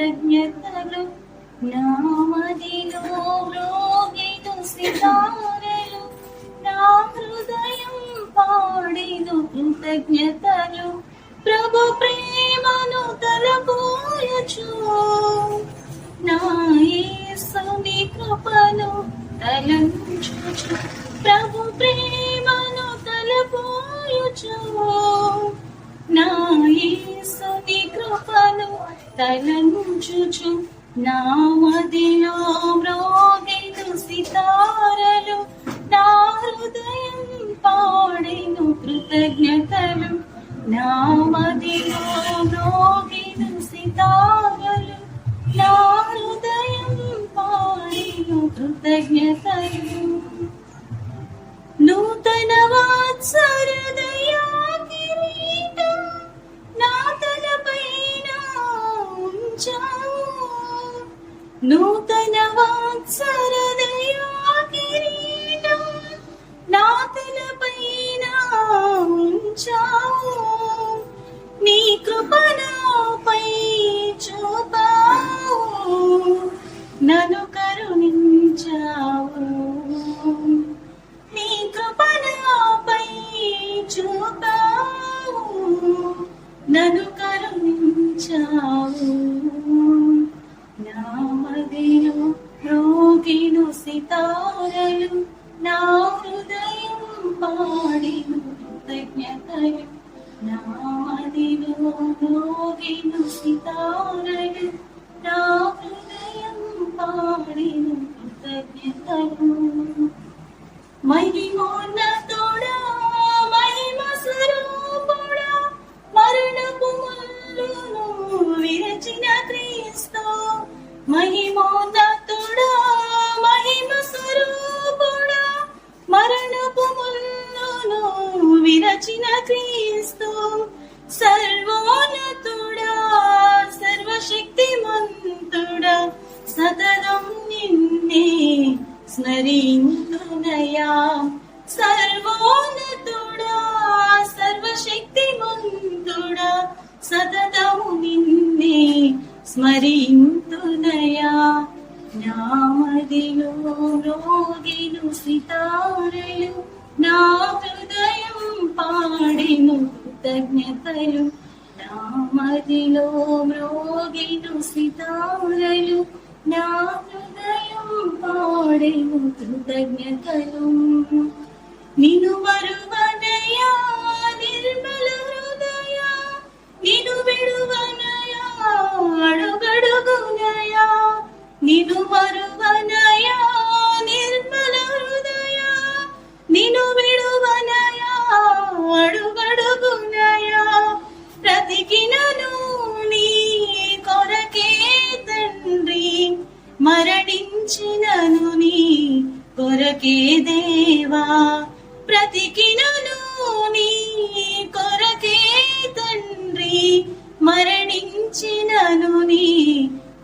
కృతజ్ఞతలు. నామదిలో రోగిను సితారలు నా హృదయం పాడిను కృతజ్ఞతలు. ప్రభు ప్రేమను తలపోయచు. తలంచుచు నా మదిలో మ్రోగిను సితారలు నా హృదయం పాడిను కృతజ్ఞతలు నా మదిలో మ్రోగిను సితారలు నా హృదయం పాడిను కృతజ్ఞతలు. నూతన వాత్సరదయా नूतनवात्सरदयो స్మరింతునయా సర్వోన్నతుడా సర్వశక్తిమంతుడా సతతము నిన్నే స్మరింతునయా నామదిలో రోగిను సితారలు నా హృదయం పాడిను కృతజ్ఞతలు నామదిలో మ్రోగిను సితారలు నా హృదయం పాడెను కృతజ్ఞతలు. నిను మరువనయా నిర్మల హృదయ నిను విడువనయా అడుగడుగునయా నిను మరువనయా.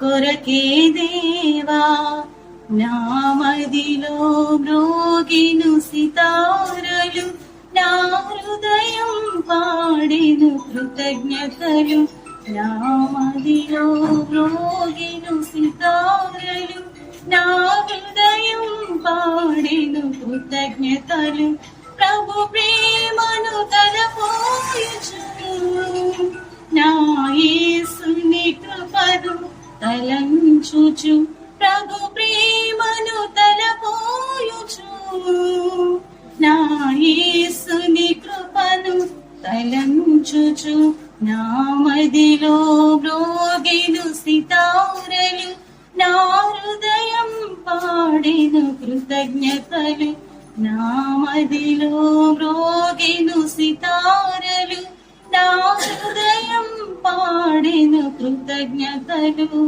కొరకే దేవా నా మదిలో మ్రోగిను సితారలు నా హృదయం పాడిను కృతజ్ఞతలు నా మదిలో మ్రోగిను సితారలు నా హృదయం పాడిను కృతజ్ఞతలు ప్రభు ప్రేమను తలపోయుచు నా యేసుని కృపను తలంచుచు ప్రభు ప్రేమను తలపోయుచు. నా యేసుని కృపను తలంచుచు నా మదిలో బ్రోగిను సితారలు. నా హృదయం పాడిను కృతజ్ఞతలు. నా మదిలో బ్రోగిను సితారలు. నా హృదయం కృతజ్ఞతలు.